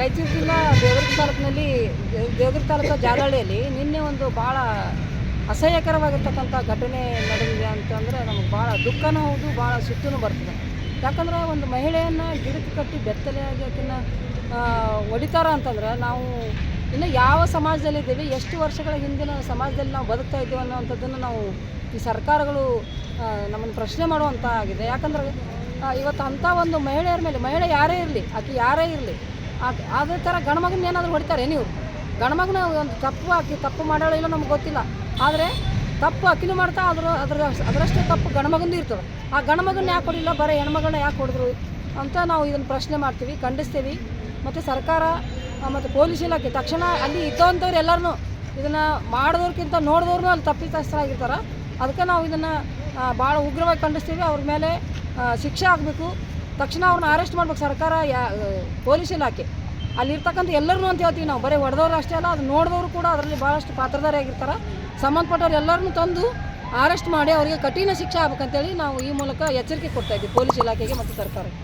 ರಾಯಚೂರು ಜಿಲ್ಲಾ ದೇವದುರ್ಗ ತಾಲೂಕಿನಲ್ಲಿ ದೇವದುರ್ಗ ಜಾಗಳಿಯಲ್ಲಿ ಜಾಲಹಳ್ಳಿಯಲ್ಲಿ ನಿನ್ನೆ ಒಂದು ಭಾಳ ಅಸಹ್ಯಕರವಾಗಿರ್ತಕ್ಕಂಥ ಘಟನೆ ನಡೆದಿದೆ ಅಂತಂದರೆ ನಮಗೆ ಭಾಳ ದುಃಖನೂ ಹೌದು ಭಾಳ ಸಿಟ್ಟೂ ಬರ್ತದೆ. ಯಾಕಂದರೆ ಒಂದು ಮಹಿಳೆಯನ್ನು ಗಿಡಕ್ಕೆ ಕಟ್ಟಿ ಬೆತ್ತಲೆಯಾಗಿ ಅದನ್ನು ಹೊಡಿತಾರ ಅಂತಂದ್ರೆ ನಾವು ಇನ್ನು ಯಾವ ಸಮಾಜದಲ್ಲಿದ್ದೀವಿ ಎಷ್ಟು ವರ್ಷಗಳ ಹಿಂದಿನ ಸಮಾಜದಲ್ಲಿ ನಾವು ಬದುಕ್ತಾ ಇದ್ದೀವಿ ಅನ್ನೋವಂಥದ್ದನ್ನು ನಾವು ಈ ಸರ್ಕಾರಗಳು ನಮ್ಮನ್ನು ಪ್ರಶ್ನೆ ಮಾಡುವಂಥ ಆಗಿದೆ. ಯಾಕಂದ್ರೆ ಇವತ್ತು ಅಂಥ ಒಂದು ಮಹಿಳೆಯರ ಮೇಲೆ, ಮಹಿಳೆ ಯಾರೇ ಇರಲಿ, ಆಕೆ ಯಾರೇ ಇರಲಿ ಅದೇ ಥರ ಗಂಡ್ಮಗನ ಏನಾದರೂ ಹೊಡಿತಾರೆ ನೀವು. ಗಂಡ್ಮಗನ ಒಂದು ತಪ್ಪು ಹಾಕಿ ತಪ್ಪು ಮಾಡೋಳು ಇಲ್ಲ ನಮ್ಗೆ ಗೊತ್ತಿಲ್ಲ. ಆದರೆ ತಪ್ಪು ಅಕ್ಕಿನೂ ಮಾಡ್ತಾ ಅದ್ರ ಅದ್ರ ಅದರಷ್ಟೇ ತಪ್ಪು ಗಂಡ್ಮಗಂದು ಇರ್ತದೆ. ಆ ಗಂಡ್ಮಗನ ಯಾಕೆ ಹೊಡಿಲ್ಲ? ಬರೀ ಹೆಣ್ಮಗಳನ್ನ ಯಾಕೆ ಹೊಡೆದ್ರು ಅಂತ ನಾವು ಇದನ್ನು ಪ್ರಶ್ನೆ ಮಾಡ್ತೀವಿ, ಖಂಡಿಸ್ತೀವಿ. ಮತ್ತು ಸರ್ಕಾರ ಮತ್ತು ಪೊಲೀಸ್ ಇಲಾಖೆ ತಕ್ಷಣ ಅಲ್ಲಿ ಇದ್ದವಂಥವ್ರು ಎಲ್ಲರೂ ಇದನ್ನು ಮಾಡಿದವ್ರಿಗಿಂತ ನೋಡಿದವ್ರು ಅಲ್ಲಿ ತಪ್ಪಿತಸ್ಥರಾಗಿರ್ತಾರೆ. ಅದಕ್ಕೆ ನಾವು ಇದನ್ನು ಭಾಳ ಉಗ್ರವಾಗಿ ಖಂಡಿಸ್ತೀವಿ. ಅವ್ರ ಮೇಲೆ ಶಿಕ್ಷೆ ಆಗಬೇಕು. ತಕ್ಷಣ ಅವ್ರನ್ನ ಅರೆಸ್ಟ್ ಮಾಡ್ಬೇಕು. ಸರ್ಕಾರ, ಯಾ ಪೊಲೀಸ್ ಇಲಾಖೆ. ಅಲ್ಲಿರ್ತಕ್ಕಂಥ ಎಲ್ಲರೂ ಅಂತ ಹೇಳ್ತೀವಿ ನಾವು. ಬರೀ ಹೊಡೆದವ್ರು ಅಷ್ಟೇ ಅಲ್ಲ, ಅದು ನೋಡಿದವರು ಕೂಡ ಅದರಲ್ಲಿ ಭಾಳಷ್ಟು ಪಾತ್ರಧಾರಿಯಾಗಿರ್ತಾರೆ ಸಂಬಂಧಪಟ್ಟವ್ರು ಎಲ್ಲರನ್ನೂ ತಂದು ಅರೆಸ್ಟ್ ಮಾಡಿ ಅವರಿಗೆ ಕಠಿಣ ಶಿಕ್ಷೆ ಆಗ್ಬೇಕಂತೇಳಿ ನಾವು ಈ ಮೂಲಕ ಎಚ್ಚರಿಕೆ ಕೊಡ್ತಾ ಇದ್ದೀವಿ, ಪೊಲೀಸ್ ಇಲಾಖೆಗೆ ಮತ್ತು ಸರ್ಕಾರಕ್ಕೆ.